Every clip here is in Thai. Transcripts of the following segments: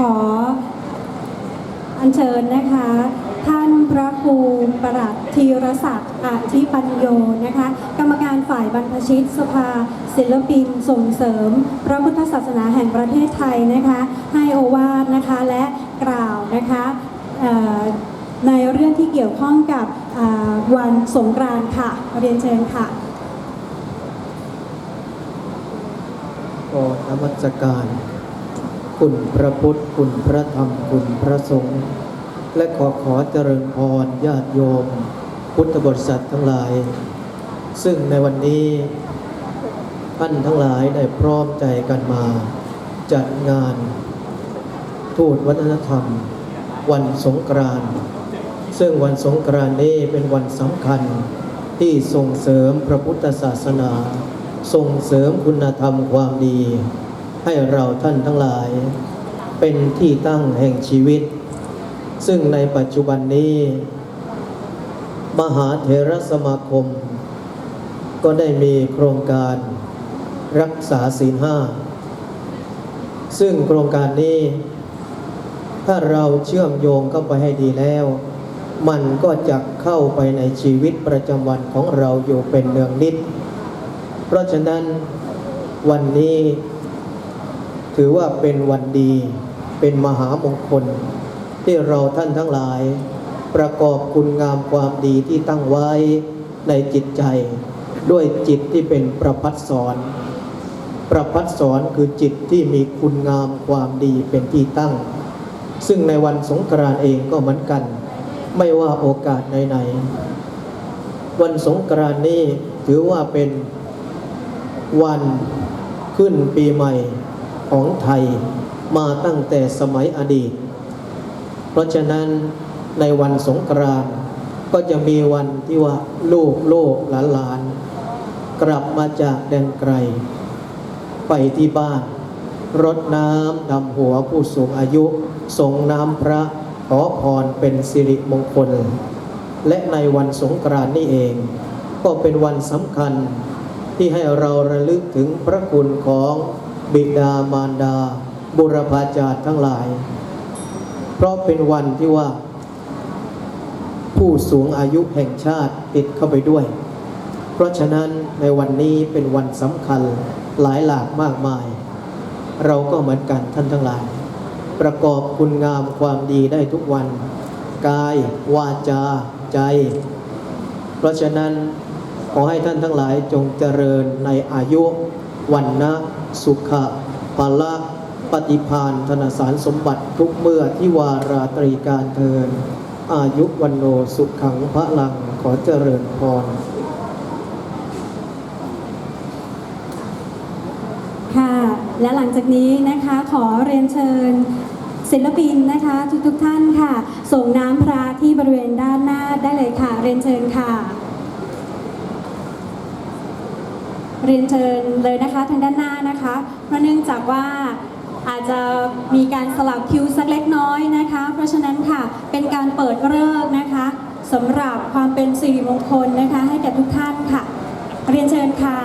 ขอ อัญเชิญนะคะ ท่านพระครูประหลัดธีรศักดิ์อาทิปัญโยนะคะ กรรมการฝ่ายบรรพชิตสภา ศิลปินส่งเสริม พระพุทธศาสนาแห่งประเทศไทยนะคะ ให้โอวาทนะคะและกล่าวนะคะในเรื่องที่เกี่ยวข้องกับวันสงกรานต์ค่ะ เรียนเชิญค่ะขอนมัสการ คุณพระพุทธ คุณพระธรรม คุณพระสงฆ์ และขอขอเจริญพรญาติโยม พุทธบริษัททั้งหลาย ซึ่งในวันนี้ท่านทั้งหลายได้พร้อมใจกันมา จัดงาน ทูตวัฒนธรรม วันสงกรานต์ซึ่งวันสงกรานต์นี้เป็นวันสำคัญที่ส่งเสริมพระพุทธศาสนา ส่งเสริมคุณธรรมความดี ให้เราท่านทั้งหลาย เป็นที่ตั้งแห่งชีวิต ซึ่งในปัจจุบันนี้ มหาเถรสมาคม ก็ได้มีโครงการรักษาศีลห้า ซึ่งโครงการนี้ ถ้าเราเชื่อมโยงเข้าไปให้ดีแล้ว มันก็จะเข้าไปในชีวิตประจำวันของเราอยู่เป็นเนืองนิด เพราะฉะนั้นวันนี้ ถือว่าเป็นวันดี เป็นมหามงคล ที่เราท่านทั้งหลาย ประกอบคุณงามความดีที่ตั้งไว้ในจิตใจ ด้วยจิตที่เป็นประพัดสอน ประพัดสอนคือจิตที่มีคุณงามความดีเป็นที่ตั้ง ซึ่งในวันสงกรานต์เองก็เหมือนกัน ไม่ว่าโอกาสไหนๆวันสงกรานต์นี้ถือว่าเป็นวันขึ้นปีใหม่ ของไทยมาตั้งแต่สมัยอดีต เพราะฉะนั้นในวันสงกรานต์ก็จะมีวันที่ว่าลูกโลกหลานหลาน กลับมาจากแดนไกล ไปที่บ้าน รดน้ำดำหัวผู้สูงอายุส่งน้ำพระขอพรเป็นสิริมงคล และในวันสงกรานต์นี่เอง ก็เป็นวันสำคัญที่ให้เราระลึกถึงพระคุณของ บิดามารดา บุรพาจารย์ทั้งหลาย เพราะเป็นวันที่ว่า ผู้สูงอายุแห่งชาติติดเข้าไปด้วย เพราะฉะนั้นในวันนี้เป็นวันสำคัญหลายหลากมากมาย เราก็เหมือนกันท่านทั้งหลาย ประกอบคุณงามความดีได้ทุกวัน กาย วาจา ใจ เพราะฉะนั้นขอให้ท่านทั้งหลายจงเจริญในอายุ วันนะสุขะภละปฏิพานธนสารสมบัติทุกเมื่อที่วาราตรีการเทิน อายุวันโนสุขขังพระลังขอเจริญพรค่ะ และหลังจากนี้นะคะขอเรียนเชิญศิลปินนะคะทุกๆท่านค่ะ ส่งน้ำพระที่บริเวณด้านหน้าได้เลยค่ะ เรียนเชิญค่ะ เรียนเชิญเลยนะคะทางด้านหน้านะคะ เพราะเนื่องจากว่าอาจจะมีการสลับคิวสักเล็กน้อยนะคะ เพราะฉะนั้นค่ะเป็นการเปิดเลิกนะคะสำหรับความเป็นสิริมงคลนะคะ ให้แก่ทุกท่านค่ะ เรียนเชิญค่ะ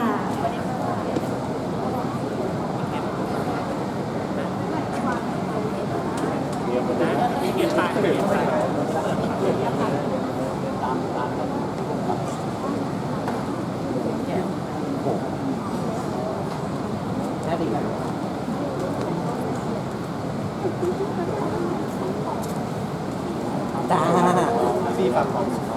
ตาพี่ฝากของ